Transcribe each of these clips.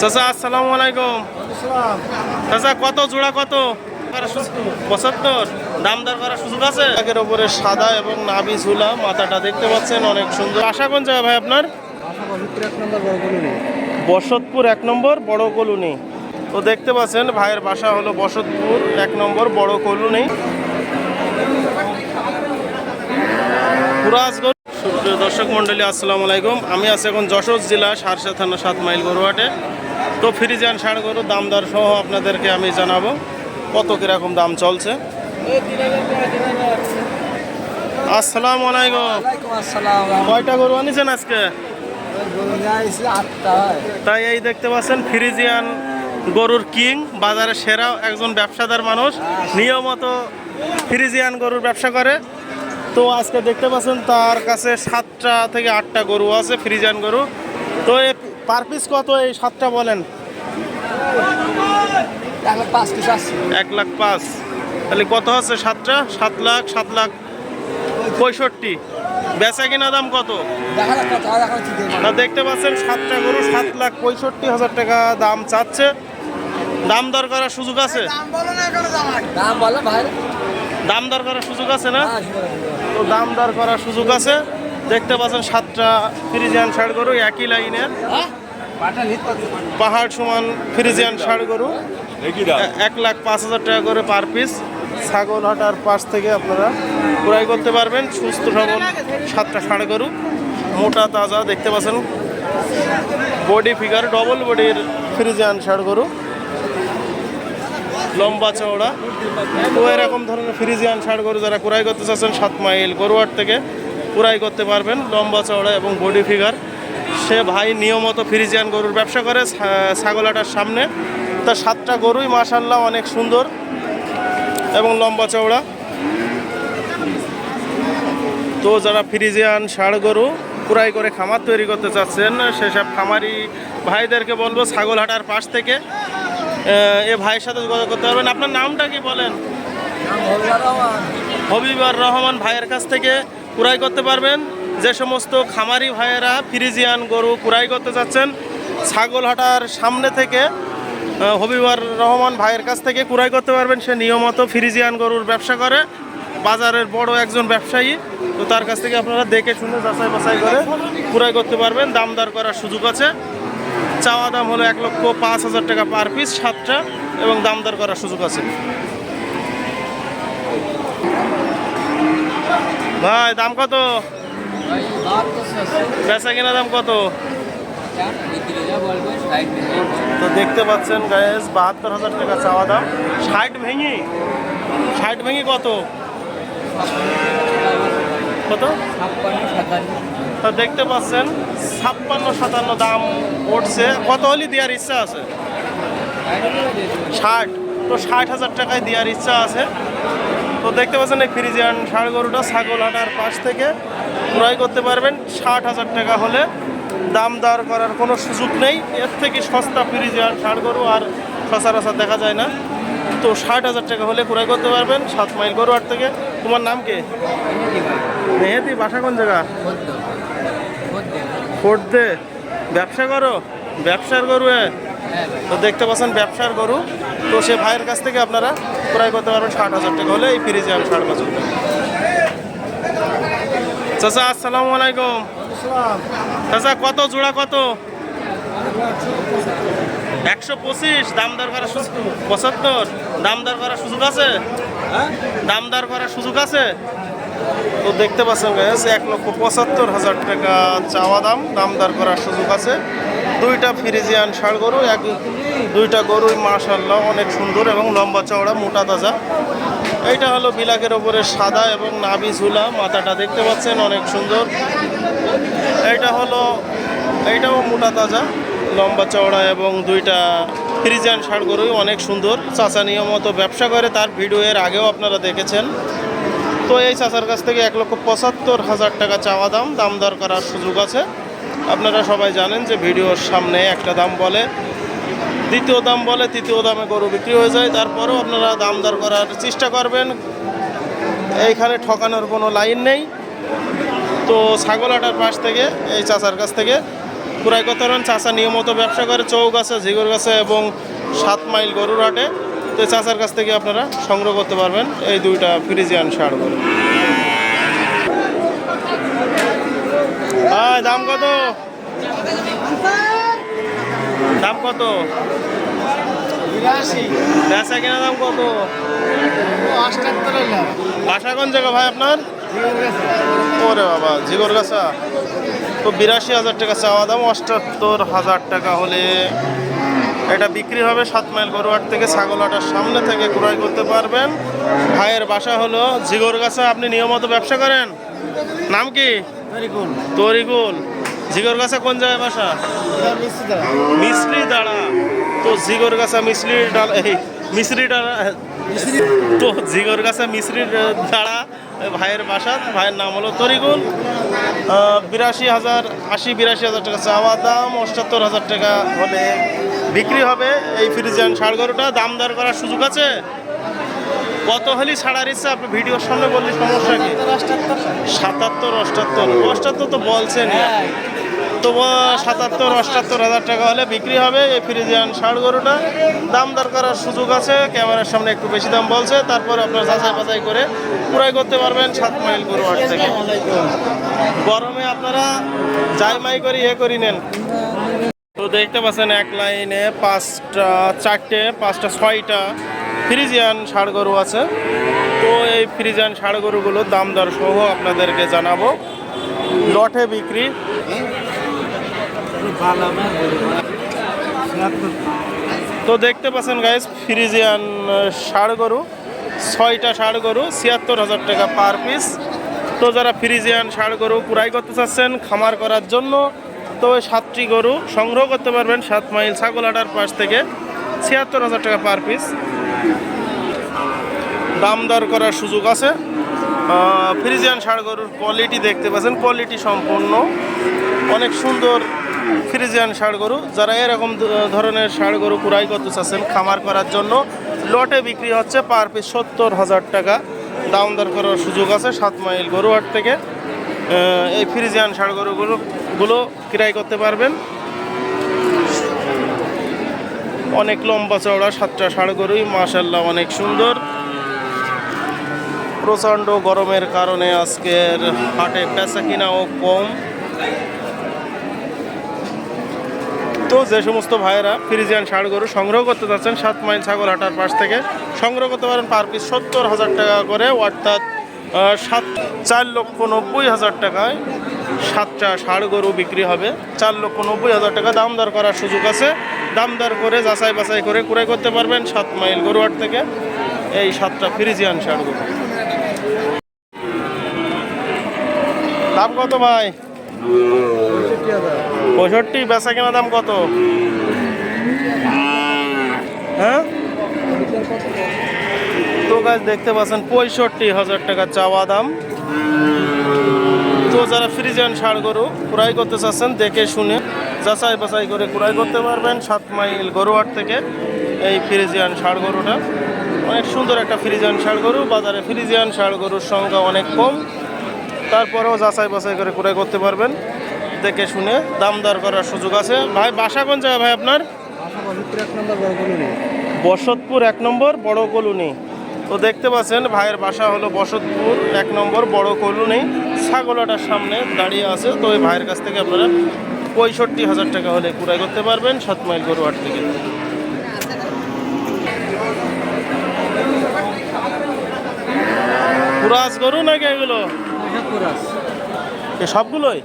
চাচা আসসালামু আলাইকুম। চাচা কত জোড়া কত? পঁচাত্তর। দাম দর করার সুযোগ আছে? একের ওপরে সাদা এবং নাভি ঝুলা মাথাটা দেখতে পাচ্ছেন অনেক সুন্দর। আশা কোন জায়গা ভাই আপনার? বসতপুর এক নম্বর বড় কলুনি। তো দেখতে পাচ্ছেন ভাইয়ের বাসা হলো বসতপুর এক নম্বর বড় কলুনি। পুরাজগঞ্জ সুপ্রিয় দর্শক মণ্ডলী আসসালামু আলাইকুম। আমি আছি এখন যশোর জেলা সারসা থানা সাত মাইল গরুহাটে। তো ফ্রিজিয়ান ষাড় গরু দাম দর সহ আপনাদেরকে আমি জানাব কত কীরকম দাম চলছে। আসসালামু আলাইকুম। আসসালাম। কয়টা গরু আনিছেন আজকে? তাই এই দেখতে পাচ্ছেন ফ্রিজিয়ান গরুর কিং বাজারে সেরা একজন ব্যবসাদার মানুষ। নিয়মিত ফ্রিজিয়ান গরুর ব্যবসা করে। তো আজকে দেখতে পাচ্ছেন তার কাছে সাতটা থেকে আটটা গরু আছে ফ্রিজান গরু। তো এ পার পিস কত এই সাতটা বলেন? এক লাখ পাঁচ তাহলে কত আছে সাতটা? সাত লাখ সাত লাখ পঁয়ষট্টি। বেচা কিনা দাম কত? তা দেখতে পাচ্ছেন সাতটা গরু সাত লাখ পঁয়ষট্টি হাজার টাকা দাম চাচ্ছে। দাম দর করার সুযোগ আছে? দাম দাম দর করার সুযোগ আছে না? হ্যাঁ। তো দাম দর করার সুযোগ আছে। দেখতে পাচ্ছেন সাতটা ফ্রিজিয়ান ষাড় গরু একই লাইনের? পাহাড় সমান ফ্রিজিয়ান ষাড় গরু। এক লাখ পাঁচ হাজার টাকা করে পার পিস। ছাগল হাটার পাশ থেকে আপনারা ক্রয় করতে পারবেন। সুস্থ সবল সাতটা ষাড় গরু মোটা তাজা দেখতে পাচ্ছেন। বডি ফিগার ডবল বডির ফ্রিজিয়ান ষাড় গরু। লম্বা চওড়া। তো এরকম ধরনের ফ্রিজিয়ান ষাড় গরু যারা ক্রয় করতে চাচ্ছেন, সাত মাইল গরুয়ার থেকে ক্রয় করতে পারবেন লম্বা চওড়া এবং বডি ফিগার। সে ভাই নিয়মিত ফ্রিজিয়ান গরুর ব্যবসা করে ছাগলাটার সামনে। তার সাতটা গরুই মাসাল্লাহ অনেক সুন্দর এবং লম্বা চওড়া। তো যারা ফ্রিজিয়ান ষাড় গরু কুড়াই করে খামার তৈরি করতে চাচ্ছেন, সেসব খামারি ভাইদেরকে বলব ছাগলহাটার পাশ থেকে এ ভাইয়ের সাথে যোগাযোগ করতে পারবেন। আপনার নামটা কি বলেন? হবিবার রহমান ভাইয়ের কাছ থেকে কুড়াই করতে পারবেন। যে সমস্ত খামারি ভাইয়েরা ফ্রিজিয়ান গরু কুড়াই করতে চাচ্ছেন ছাগলহাটার সামনে থেকে হবিবার রহমান ভাইয়ের কাছ থেকে কুড়াই করতে পারবেন। সে নিয়মিত ফ্রিজিয়ান গরুর ব্যবসা করে। বাজারের বড় একজন ব্যবসায়ী। তো তার কাছ থেকে আপনারা দেখে শুনে যাচাই বাছাই করে কুড়াই করতে পারবেন। দাম দর করার সুযোগ আছে। চাওয়া দাম হলো এক লক্ষ পাঁচ হাজার টাকা পার পিস সাতটা এবং দাম দর করার সুযোগ আছে। ভাই দাম কত? বেচা কিনা দাম কত? তো দেখতে পাচ্ছেন গ্যাস বাহাত্তর হাজার টাকা চাওয়া দাম। ষাট ভেঙি ষাট ভেঙি কত? কত? তো দেখতে পাচ্ছেন ছাপ্পান্ন সাতান্ন দাম। উঠছে কত হলে দেওয়ার ইচ্ছা আছে? ষাট। তো ষাট হাজার টাকায় দেওয়ার ইচ্ছা আছে। তো দেখতে পাচ্ছেন এই ফ্রিজিয়ান ষাড় গরুটা ছাগলহাটার পাশ থেকে ক্রয় করতে পারবেন। ষাট হাজার টাকা হলে দাম দর করার কোনো সুযোগ নেই। এর থেকে সস্তা ফ্রিজিয়ান ষাড় গরু আর সচরাচর দেখা যায় না। তো ষাট হাজার টাকা হলে ক্রয় করতে পারবেন সাত মাইল গরুহাট থেকে। তোমার নাম কে? মেহেদি। বাসা কোন জায়গা? ফোর্ট দে ব্যবসা করো? ব্যবসার গরু এ? তো দেখতে পাচ্ছেন ব্যবসার গরু। তো সে ভাইয়ের কাছ থেকে আপনারা ক্রয় করতে পারবেন ষাট হাজার টাকা হলে, এই ফ্রিজে আমি ষাট বছর চাচা, আসসালামু আলাইকুম। চাচা, কত? জোড়া কত? একশো পঁচিশ। দাম দর করার পঁচাত্তর। দাম দর করার সুযোগ আছে? দাম দর করার সুযোগ আছে? তো দেখতে পাচ্ছেন গ্যাস এক লক্ষ পঁচাত্তর হাজার টাকা চাওয়া দাম দাম দর করার সুযোগ আছে। দুইটা ফ্রিজিয়ান ষাড় গরু, এক দুইটা গরুই মাশাল্লাহ অনেক সুন্দর এবং লম্বা চওড়া, মোটা তাজা। এইটা হলো বিলাকের ওপরে সাদা এবং নাভি ঝুলা, মাথাটা দেখতে পাচ্ছেন অনেক সুন্দর। এইটা হলো, এইটাও মোটা তাজা, লম্বা চওড়া এবং দুইটা ফ্রিজিয়ান ষাড় গরুই অনেক সুন্দর। চাচা নিয়মত ব্যবসা করে, তার ভিডিও এর আগেও আপনারা দেখেছেন। তো এই চাচার কাছ থেকে এক লক্ষ পঁচাত্তর হাজার টাকা চাওয়া দাম। দাম দর করার সুযোগ আছে। আপনারা সবাই জানেন যে ভিডিওর সামনে একটা দাম বলে, দ্বিতীয় দাম বলে, তৃতীয় দামে গরু বিক্রি হয়ে যায়। তারপরেও আপনারা দাম দর করার চেষ্টা করবেন। এইখানে ঠকানোর কোনো লাইন নেই। তো ছাগলাটার পাশ থেকে, এই চাচার কাছ থেকে করতে পারবেন চাষা নিয়মিত ব্যবসা করে চৌক আছে ঝিগুর গাছে এবং সাত মাইল গরুর হাটে। তো চাচার কাছ থেকে আপনারা সংগ্রহ করতে পারবেন এই দুইটা ফ্রিজিয়ান গরু হ্যাঁ দাম কত? দাম কত? বিরাশি। বেচা কেনা দাম কত? অষ্টাত্তর হলো। বাসা কোন জায়গা ভাই আপনার? ওরে বাবা জিগর গাছা। তো বিরাশি হাজার টাকা চাওয়া দাম অষ্টাত্তর হাজার টাকা হলে এটা বিক্রি হবে সাত মাইল গরুহাট থেকে ছাগলহাটার সামনে থেকে ক্রয় করতে পারবেন। ভাইয়ের বাসা হলো জিগর গাছা আপনি নিয়মিত ব্যবসা করেন? নাম কি? তরিকুল। জিগর গাছা কোন জায়গায় বাসা? মিশ্রি দাঁড়া। তো জিগর গাছা মিশ্রি ডাল এই মিশ্রি ডালা তো জিগর গাছা মিশ্রির দাঁড়া ভাইয়ের বাসা, ভাইয়ের নাম হলো তরিগুল। বিরাশি হাজার, আশি, বিরাশি হাজার টাকা চাওয়া দাম, অষ্টাত্তর হাজার টাকা হলে বিক্রি হবে। এই ফ্রিজিয়ান ষাড় দাম দর করার সুযোগ আছে? কত হলি ছাড়ার ইচ্ছা? আপনি ভিডিওর সামনে বললি সমস্যা কি? সাতাত্তর, অষ্টাত্তর। অষ্টাত্তর তো বলছেন তো সাতাত্তর, অষ্টাত্তর হাজার টাকা হলে বিক্রি হবে এই ফ্রিজিয়ান ষাড় গরুটা। দাম দর করার সুযোগ আছে, ক্যামেরার সামনে একটু বেশি দাম বলছে, তারপর আপনার যাচাই বাছাই করে পুরাই করতে পারবেন সাত মাইল গরু হাট থেকে। গরমে আপনারা যাই মাই করি, এ করি নেন। তো দেখতে পাচ্ছেন এক লাইনে পাঁচটা, চারটে, পাঁচটা, ছয়টা ফ্রিজিয়ান ষাড় গরু আছে। তো এই ফ্রিজিয়ান ষাড় গরুগুলোর দাম দর সহ আপনাদেরকে জানাব। লটে বিক্রি তো দেখতে পাচ্ছেন গাইজ ফ্রিজিয়ান ষাড় গরু, ছয়টা ষাড় গরু, ছিয়াত্তর হাজার টাকা পার পিস তো যারা ফ্রিজিয়ান ষাড় গরু কুড়াই করতে চাচ্ছেন, খামার করার জন্য তো ওই সাতটি গরু সংগ্রহ করতে পারবেন সাত মাইল ছাগলহাটার পাশ থেকে, ছিয়াত্তর হাজার টাকা পার পিস দাম দর করার সুযোগ আছে। ফ্রিজিয়ান ষাড় গরুর কোয়ালিটি দেখতে পাচ্ছেন কোয়ালিটি সম্পূর্ণ অনেক সুন্দর ফ্রিজিয়ান ষাড় গরু, যারা এরকম ধরনের ষাড় গরু কুড়াই করতে চাচ্ছেন খামার করার জন্য, লটে বিক্রি হচ্ছে পার পিস সত্তর হাজার টাকা। দাম দর করার সুযোগ আছে সাত মাইল গরুহাট থেকে। এই ফ্রিজিয়ান ষাড় গরুগুলো, গুলো ক্রয় করতে পারবেন। অনেক লম্বা চওড়া সাতটা ষাড় গরুই মাশাল্লাহ অনেক সুন্দর। প্রচণ্ড গরমের কারণে আজকের হাটে বেচা কিনাও কম। তো যে সমস্ত ভাইয়েরা ফ্রিজিয়ান ষাড় গরু সংগ্রহ করতে যাচ্ছেন, সাত মাইল ছাগল হাটার পাশ থেকে, সংগ্রহ করতে পারেন পার পিস সত্তর হাজার টাকা করে, অর্থাৎ সাত, চার লক্ষ নব্বই হাজার টাকায় সাতটা ষাড় গরু বিক্রি হবে। চার লক্ষ নব্বই হাজার টাকা দাম দর করার সুযোগ আছে। দাম দর করে যাচাই বাছাই করে ক্রয় করতে পারবেন সাত মাইল গরুহাট থেকে এই সাতটা ফ্রিজিয়ান ষাড় গরু। দাম কত ভাই? পঁয়ষট্টি বেচা কেনা দাম কত? হ্যাঁ? তো গাছ দেখতে পাচ্ছেন, পঁয়ষট্টি হাজার টাকা চাওয়া দাম। তো যারা ফ্রিজিয়ান সার গরু ক্রয় করতে চাচ্ছেন, দেখে শুনে যাচাই বাছাই করে ক্রয় করতে পারবেন সাত মাইল গরুহাট থেকে এই ফ্রিজিয়ান ষাড় গরুটা। অনেক সুন্দর একটা ফ্রিজিয়ান ষাড় গরু। বাজারে ফ্রিজিয়ান ষাড় গরুর সংখ্যা অনেক কম। তারপরেও যাচাই বাছাই করে ক্রয় করতে পারবেন। দেখে শুনে দাম দর করার সুযোগ আছে। ভাই, বাসা কোন জায়গা ভাই আপনার? বসতপুর এক নম্বর, বড় কলুনি। তো দেখতে পাচ্ছেন, ভাইয়ের বাসা হলো বসতপুর এক নম্বর, বড় কলুনি। ছাগলাটার সামনে দাঁড়িয়ে আছে। তো ওই ভাইয়ের কাছ থেকে আপনারা পঁয়ষট্টি হাজার টাকা হলে ক্রয় করতে পারবেন সাত মাইল গরুহাট থেকে। পুরাজ গরু নাকি এগুলো? সবগুলোই?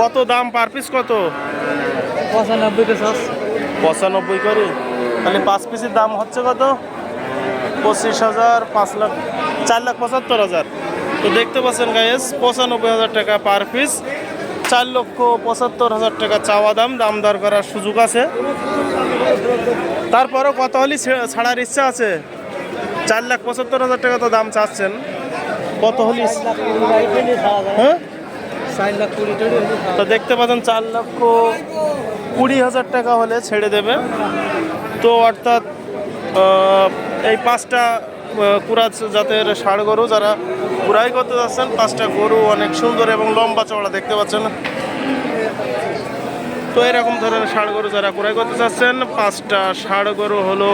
কত দাম পার পিস কত? পঁচানব্বই পঁচানব্বই করে? তাহলে পাঁচ পিসের দাম হচ্ছে কত? পঁচিশ হাজার পাঁচ লাখ চার লাখ পঁচাত্তর হাজার। তো দেখতে পাচ্ছেন গাইস পঁচানব্বই হাজার টাকা পার পিস। চার লক্ষ পঁচাত্তর হাজার টাকা চাওয়া দাম দাম দর করার সুযোগ আছে। তারপরও কত হলে ছাড়ার ইচ্ছা আছে। চার লাখ পঁচাত্তর হাজার টাকা তো দাম চাচ্ছেন। কত হলে হ্যাঁ? তো দেখতে পাচ্ছেন, চার লক্ষ কুড়ি হাজার টাকা হলে ছেড়ে দেবে। তো অর্থাৎ এই পাঁচটা কুরাজ জাতের ষাড় গরু যারা কুড়াই করতে যাচ্ছেন, পাঁচটা গরু অনেক সুন্দর এবং লম্বা চওড়া দেখতে পাচ্ছেন। তো এরকম ধরনের ষাড় গরু যারা ক্রয় করতে চাচ্ছেন পাঁচটা ষাড় গরু হলো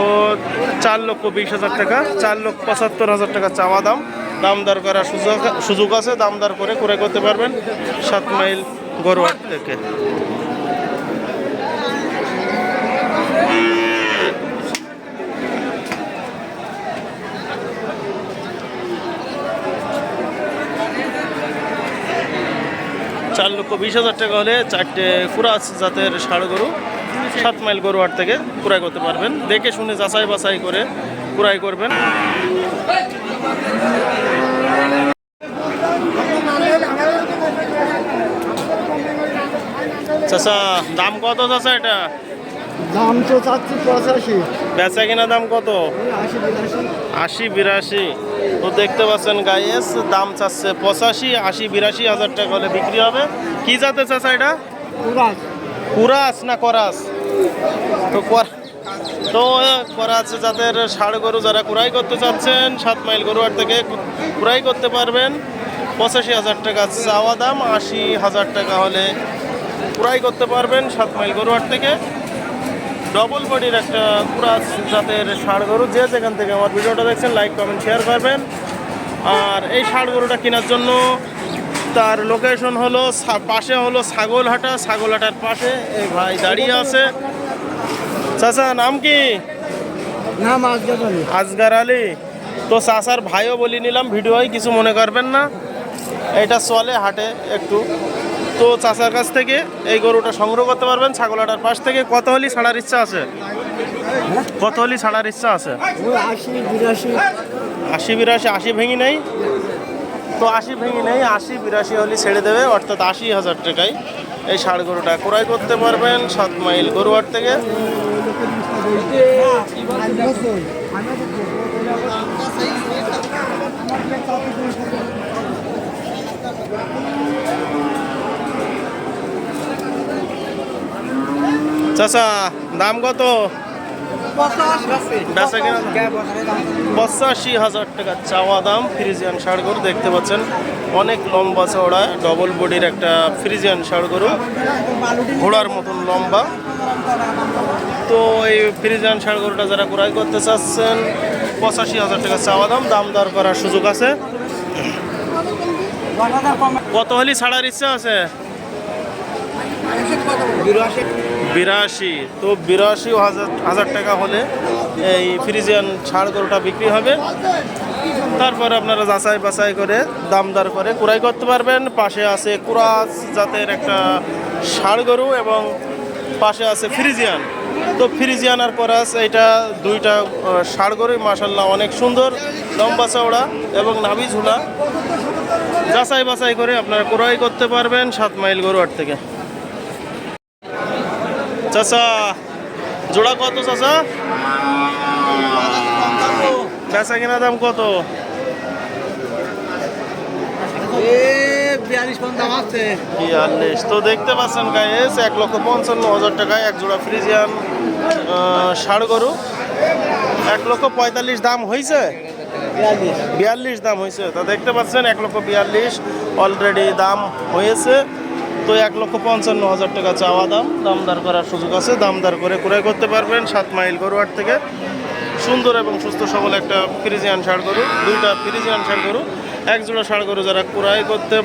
চার লক্ষ বিশ হাজার টাকা, চার লক্ষ পঁচাত্তর হাজার টাকা চাওয়া দাম। দাম দর করার সুযোগ সুযোগ আছে, দাম দর করে ক্রয় করতে পারবেন সাত মাইল গরুয়াট থেকে। চার লক্ষ বিশ হাজার টাকা হলে চারটে কুরাস জাতের ষাড় গরু সাত মাইল গরুয়ার থেকে ক্রয় করতে পারবেন। দেখে শুনে যাচাই বাছাই করে ক্রয় করবেন। চাচা দাম কত চাচা এটা? দাম তো চাচ্ছি পঁচাশি। বেচা কিনা দাম কত? আশি বিরাশি। তো দেখতে পাচ্ছেন গাইয়েস দাম চাচ্ছে পঁচাশি আশি বিরাশি হাজার টাকা হলে বিক্রি হবে। কি জাতে চাচা এটা? কুরাস। কুরাস না করাস? তো কর- তো আছে যাদের ষাড় গরু যারা কুড়াই করতে চাচ্ছেন, সাত মাইল গরুয়ার থেকে কুড়াই করতে পারবেন। পঁচাশি হাজার টাকা চাওয়া দাম, আশি হাজার টাকা হলে কুড়াই করতে পারবেন সাত মাইল গরুয়ার থেকে। ডবল বডির একটা কুরাস জাতের ষাড় গরু, যে যেখান থেকে আমার ভিডিওটা দেখছেন লাইক কমেন্ট শেয়ার করবেন। আর এই ষাড় গরুটা কেনার জন্য তার লোকেশন হলো পাশে হলো ছাগলহাটা। ছাগলহাটার পাশে এই ভাই দাঁড়িয়ে আছে। চাচা নাম কি? নাম মাছ যাবে আজগার আলী। তো চাচার ভাইও বলি নিলাম ভিডিওয় কিছু মনে করবেন না। এটা চলে হাটে একটু। তো চাচার কাছ থেকে এই গরুটা সংগ্রহ করতে পারবেন ছাগলহাটার পাশ থেকে। কত হলি ছাড়ার ইচ্ছা আছে? কত হলি ছাড়ার ইচ্ছা আছে? আশি বিরাশি। আশি বিরাশি আশি ভেঙে নেই। তো আশি ভেঙে নেই আশি বিরাশি হলে ছেড়ে দেবে অর্থাৎ আশি হাজার টাকায় এই ষাড় গরুটা ক্রয় করতে পারবেন সাত মাইল গরুয়ার থেকে। চাচা, দাম কত? পঁচাশি হাজার টাকা। চাওয়া দাম ফ্রিজিয়ান ষাড় গরু, দেখতে পাচ্ছেন। অনেক লম্বা চওড়া ডবল বডির একটা ফ্রিজিয়ান ষাড় গরু। ঘোড়ার মতন লম্বা। তো এই ফ্রিজিয়ান ষাড় গরুটা যারা ক্রয় করতে চাচ্ছেন, পঁচাশি হাজার টাকা চাওয়া দাম দাম দর করার সুযোগ আছে। কত হলি ছাড়ার ইচ্ছা আছে? বিরাশি। তো বিরাশি হাজার হাজার টাকা হলে এই ফ্রিজিয়ান ছাড় গরুটা বিক্রি হবে। তারপর আপনারা যাচাই বাছাই করে দাম দর করে কুড়াই করতে পারবেন। পাশে আছে কুরাস জাতের একটা ষাড় গরু এবং পাশে আছে ফ্রিজিয়ান। তো ফ্রিজিয়ান আর করাস এটা দুইটা আহ, ষাড় গরুই মাসাল্লাহ অনেক সুন্দর লম্বা চওড়া এবং নাভি ঝুলা যাচাই বাছাই করে আপনারা ক্রয় করতে পারবেন সাত মাইল গরুয়ার থেকে। চাচা জোড়া কত চাচা? বেচা কিনা দাম কত? বিয়াল্লিশ তো দেখতে পাচ্ছেন গাইস এক লক্ষ পঞ্চান্ন হাজার টাকায় এক জোড়া ফ্রিজিয়ান ষাড় গরু। এক লক্ষ পঁয়তাল্লিশ দাম হয়েছে বিয়াল্লিশ। বিয়াল্লিশ দাম হয়েছে তা দেখতে পাচ্ছেন এক লক্ষ বিয়াল্লিশ অলরেডি দাম হয়েছে। তো এক লক্ষ পঞ্চান্ন হাজার টাকা চাওয়া দাম। দামদার করার সুযোগ আছে দামদার করে ক্রয় করতে পারবেন সাত মাইল গরুয়ার থেকে। সুন্দর এবং সুস্থ সবল একটা ফ্রিজিয়ান ষাড় গরু দুইটা ফ্রিজিয়ান ষাড় গরু। এক জোড়া ষাড় গরু যারা ক্রয় করতে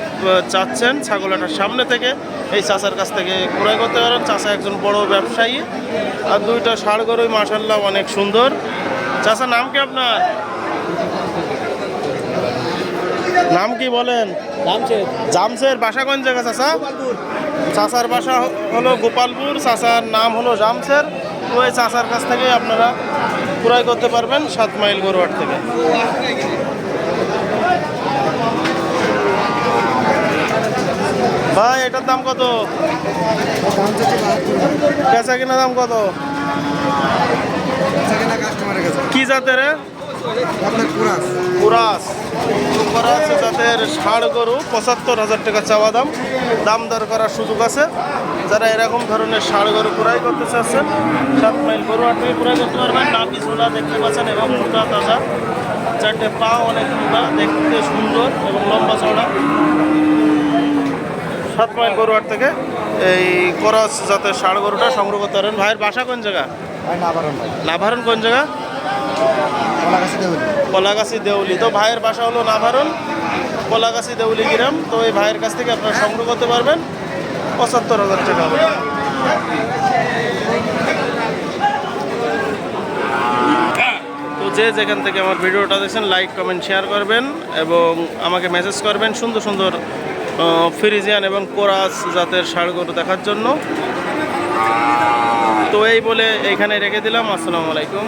চাচ্ছেন ছাগলাটার সামনে থেকে এই চাচার কাছ থেকে ক্রয় করতে পারেন। চাচা একজন বড় ব্যবসায়ী আর দুইটা ষাড় গরুই মাসাল্লাহ অনেক সুন্দর। চাচা নাম কি আপনার? নাম কি বলেন? জামসের বাসা কোন জায়গা চাচা চাচার বাসা হলো গোপালপুর চাচার নাম হলো জামসের ওই চাচার কাছ থেকে আপনারা ক্রয় করতে পারবেন সাত মাইল গরুয়ার থেকে। ভাই, এটার দাম কত? বেচা কিনা দাম কত? কি জাতের জাতের ষাড় গরু, পঁচাত্তর হাজার টাকা চাওয়া দাম। দাম দর করার সুযোগ আছে। যারা এরকম ধরনের ষাড় গরু করতে গরু আট করতে পারবেন। দেখতে পাচ্ছেন এবং চারটে পা অনেক দেখতে সুন্দর এবং লম্বা চড়া সাত মাইল গরুয়ার থেকে এই করস জাতের ষাড় গরুটা সংগ্রহ করতে পারেন। ভাইয়ের বাসা কোন জায়গা? নাভারণ কোন জায়গা? কলাগাছি দেউলি। তো ভাইয়ের বাসা হলো নাভারণ কলাগাছি দেউলি গ্রাম। তো এই ভাইয়ের কাছ থেকে আপনারা সংগ্রহ করতে পারবেন। পঁচাত্তর হাজার টাকা হবে। তো যে যেখান থেকে আমার ভিডিওটা দেখছেন লাইক কমেন্ট শেয়ার করবেন এবং আমাকে মেসেজ করবেন। সুন্দর সুন্দর ফ্রিজিয়ান এবং কোরাস জাতের ষাড় গরু দেখার জন্য। তো এই বলে এইখানে রেখে দিলাম। আসসালামু আলাইকুম।